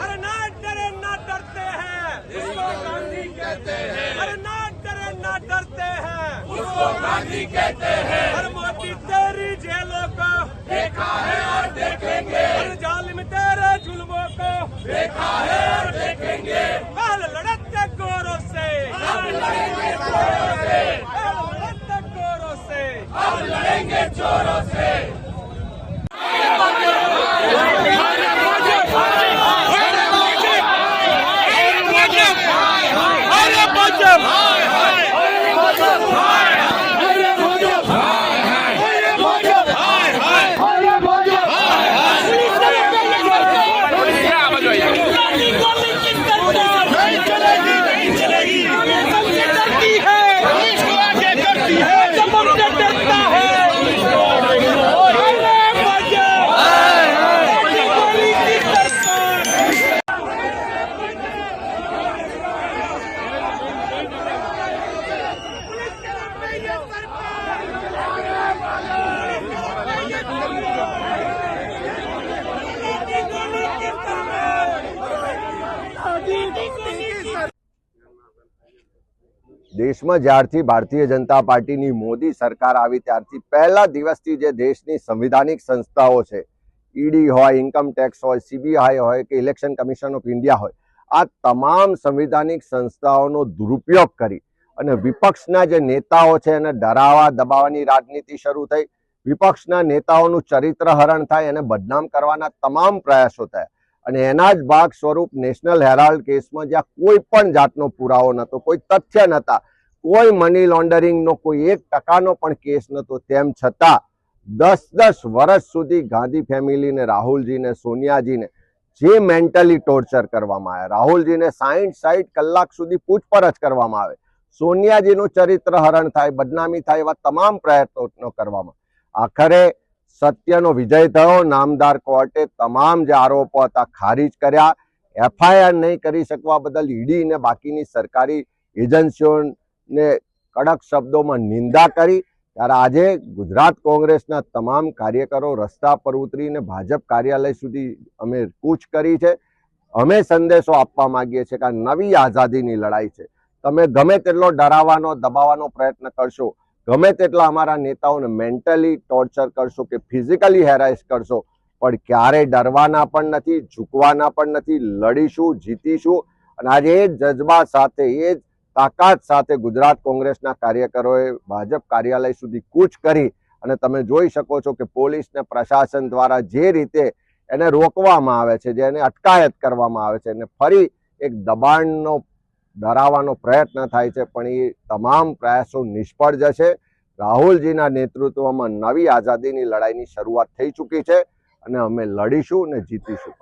अरे ना डरे ना डरते हैं। उसको गांधी कहते हैं। अरे ना डरे ना डरते हैं। उसको गांधी कहते हैं। अरे मोदी तेरी जेलों को देखा है और देखेंगे। अरे जालिम तेरे जुल्मों को देखा है 往前 દેશમાં જ્યારથી ભારતીય જનતા પાર્ટીની મોદી સરકાર આવી ત્યારથી પહેલા દિવસથી જે દેશની સંવિધાનિક સંસ્થાઓ છે, ઈડી હોય ઇન્કમ ટેક્સ હોય, સીબીઆઈ હોય કે ઇલેક્શન કમિશન ઓફ ઇન્ડિયા હોય, આ તમામ સંવિધાનિક સંસ્થાઓનો દુરુપયોગ કરી અને વિપક્ષના જે નેતાઓ છે એને ડરાવા દબાવવાની રાજનીતિ શરૂ થઈ. વિપક્ષના નેતાઓનું ચરિત્ર હરણ થાય એને બદનામ કરવાના તમામ પ્રયાસો થયા. અને એના જ ભાગ સ્વરૂપ નેશનલ હેરાલ્ડ કેસમાં જ્યાં કોઈ પણ જાતનો પુરાવો નહોતો, કોઈ તથ્ય નહોતા, કોઈ મની લોન્ડરિંગનો કોઈ એક ટકાનો પણ કેસ નહોતો. તેમ છતાં દસ દસ વર્ષ સુધી ગાંધી ફેમિલીને રાહુલજીને, સોનિયાજીને જે મેન્ટલી ટોર્ચર કરવામાં આવે રાહુલજીને સાઈઠ સાઈઠ કલાક સુધી પૂછપરછ કરવામાં આવે, સોનિયાજીનું ચરિત્ર હરણ થાય, બદનામી થાય એવા તમામ પ્રયત્નો કરવામાં. આખરે સત્યનો વિજય થયો. નામદાર કોર્ટે તમામ જે આરોપો હતા ખારીજ કર્યા. એફઆઈઆર નહીં કરી શકવા બદલ ઈડી ને બાકીની સરકારી એજન્સીઓને કડક શબ્દોમાં નિંદા કરી. ત્યારે આજે ગુજરાત કોંગ્રેસના તમામ કાર્યકરો રસ્તા પર ઉતરીને ભાજપ કાર્યાલય સુધી અમે કૂચ કરી છે. અમે સંદેશો આપવા માંગીએ છીએ કે આ નવી આઝાદીની લડાઈ છે. તમે ગમે તેટલો ડરાવવાનો, દબાવવાનો પ્રયત્ન કરશો ગમે તેટલા અમારા નેતાઓને મેન્ટલી ટોર્ચર કરશો કે ફિઝિકલી હેરાસ કરશો, પણ ક્યારેય ડરવાના પણ નથી, ઝૂકવાના પણ નથી, લડીશું, જીતીશું અને આજે એ જજ્બા સાથે, એ જ તાકાત સાથે ગુજરાત કોંગ્રેસના કાર્યકરોએ ભાજપ કાર્યાલય સુધી કૂચ કરી અને તમે જોઈ શકો છો કે પોલીસ ને પ્રશાસન દ્વારા જે રીતે એને રોકવામાં આવે છે જેને અટકાયત કરવામાં આવે છે અને ફરી એક દબાણનો ડરાવવાનો પ્રયત્ન થાય છે, પણ એ તમામ પ્રયાસો નિષ્ફળ જશે. રાહુલજીના નેતૃત્વમાં નવી આઝાદીની લડાઈની શરૂઆત થઈ ચૂકી છે અને અમે લડીશું અને જીતીશું.